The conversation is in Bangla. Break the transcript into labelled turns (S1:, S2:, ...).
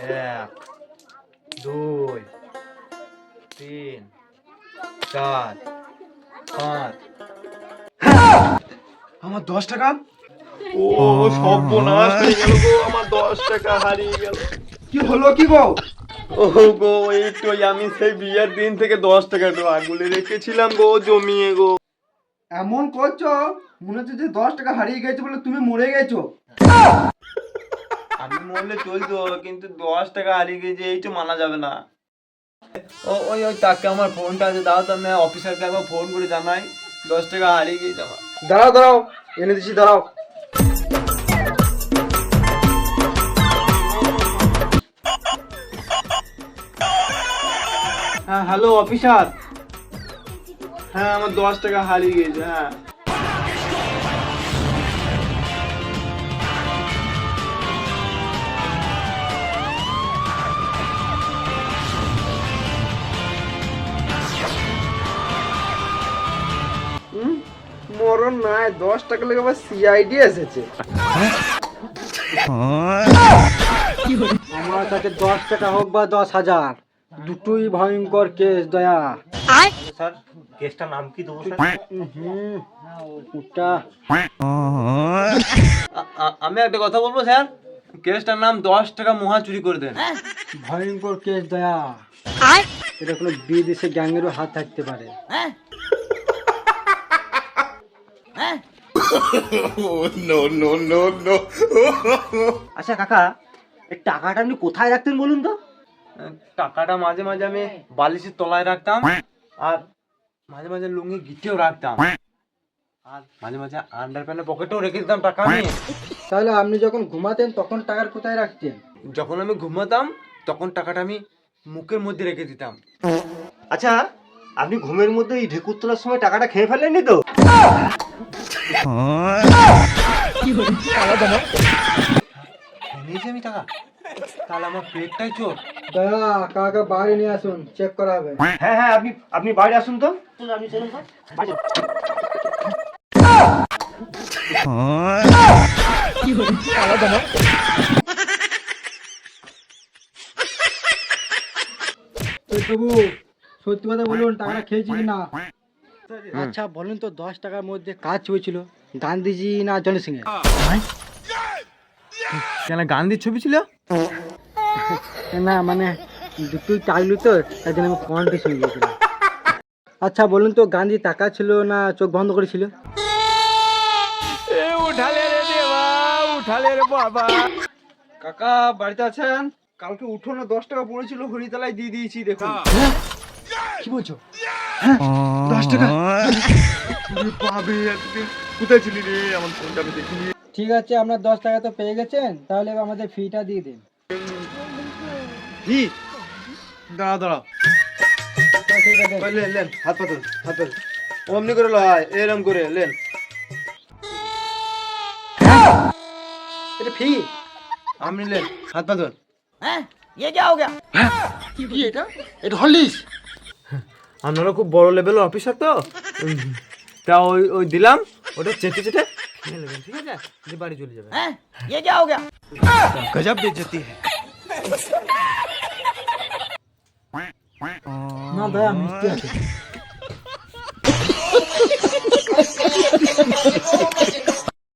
S1: এক দুই তিন চার পাঁচ। আমার দশ টাকা? ও সর্বনাশ হয়ে গেল গো আমার দশ টাকা হারিয়ে গেল।
S2: কি হলো কি গো?
S1: ও গো এই তো আমি সেই বিয়ের দিন থেকে দশ টাকা তো আগুলে রেখেছিলাম গো জমিয়ে গো।
S2: এমন করছ মনে হচ্ছে যে দশ টাকা হারিয়ে গেছে বলে তুমি মরে গেছো।
S1: মরলে চলতো কিন্তু দশ টাকা হারিয়ে গেছে এই তো মানা যাবে না। ও ওই ওই তাকে আমার ফোনটা আছে দাও তো আমি অফিসারকে একবার ফোন করে জানাই দশ টাকা হারিয়ে গেছে আমার
S2: দাঁড়াও দাঁড়াও এনে দিচ্ছি দাঁড়াও।
S1: হ্যাঁ হ্যালো অফিসার হ্যাঁ আমার দশ টাকা হারিয়ে গেছে হ্যাঁ।
S2: মরণ নাই দশ টাকা লেগে আবার সিআইডি এসেছে। আমার কাছে দশ টাকা হোক বা দশ হাজার দুটোই ভয়ঙ্কর কেস দয়া।
S3: স্যার কেসটার নাম কি দেবো স্যার?
S2: হুম ওটা।
S1: আমি একটা কথা বলব স্যার? কেসটার নাম দশ টাকা মহা চুরি করে দেন।
S2: ভয়ঙ্কর কেস দয়া। এটা কোনো বিদেশে গ্যাংয়েরও হাত থাকতে পারে।
S3: আচ্ছা কাকা এই টাকাটা আপনি কোথায় রাখতেন বলুন তো?
S1: টাকাটা মাঝে মাঝে আমি বালিশের তলায় রাখতাম আর মাঝে মাঝে লুঙ্গি গিটেও রাখতাম আর মাঝে মাঝে আন্ডার প্যান্টের পকেটেও রেখে দিতাম টাকা আমি
S2: তাহলে আপনি যখন ঘুমাতেন তখন টাকার কোথায় রাখতেন?
S1: যখন আমি ঘুমাতাম তখন টাকাটা আমি মুখের মধ্যে রেখে দিতাম।
S3: আচ্ছা আপনি ঘুমের মধ্যে এই ঢেকুর তোলার সময় টাকাটা খেয়ে ফেলেননি তো?
S1: আমি
S2: বাইরে নিয়ে আসুন চেক করা হবে
S3: হ্যাঁ হ্যাঁ আপনি আপনি আসুন তো
S2: সত্যি কথা বলুন, টাকাটা খেয়েছি না আচ্ছা বলুন তো দশ টাকার মধ্যে কাজ হয়েছিল গান্ধীজি না জনি সিং
S1: কেন গান্ধীর ছবি ছিল?
S2: না মানে দুটোই চাইলু তো তাই জন্য আমি হয়ে গিয়েছিলাম। আচ্ছা বলুন তো গান্ধী টাকা ছিল না চোখ বন্ধ করেছিল?
S1: উঠালে রে দেবা উঠালে রে বাবা।
S2: কাকা বাড়িতে আছেন? কালকে উঠোনে দশ টাকা পড়েছিল হরিতলায় দিয়ে দিয়েছি দেখুন। কি বলছো?
S1: দশ টাকা। পাবে কোথায় ছিলি রে? আমার ফোনটা আমি দেখিনি।
S2: ঠিক আছে আপনার দশ টাকা তো পেয়ে গেছেন তাহলে আমাদের ফিটা দিয়ে দিন।
S1: কি দাঁড়া দাঁড়া
S2: ঠিক আছে
S1: লেন লেন হাত পাতুন হাত পাতুন অমনি করে লয় এরম করে লেন।
S2: এটা ফি
S1: আপনি লেন হাত পাতুন
S2: কি এটা? এটা হলিস
S1: আপনারা খুব বড় লেভেল অফিসার তো? তা ওই ওই দিলাম ওটা চেটে চেটে খেয়ে নেবেন ঠিক আছে? বাড়ি চলে যাবে। গজব বেজতি
S2: না দয়া মিষ্টি আছে।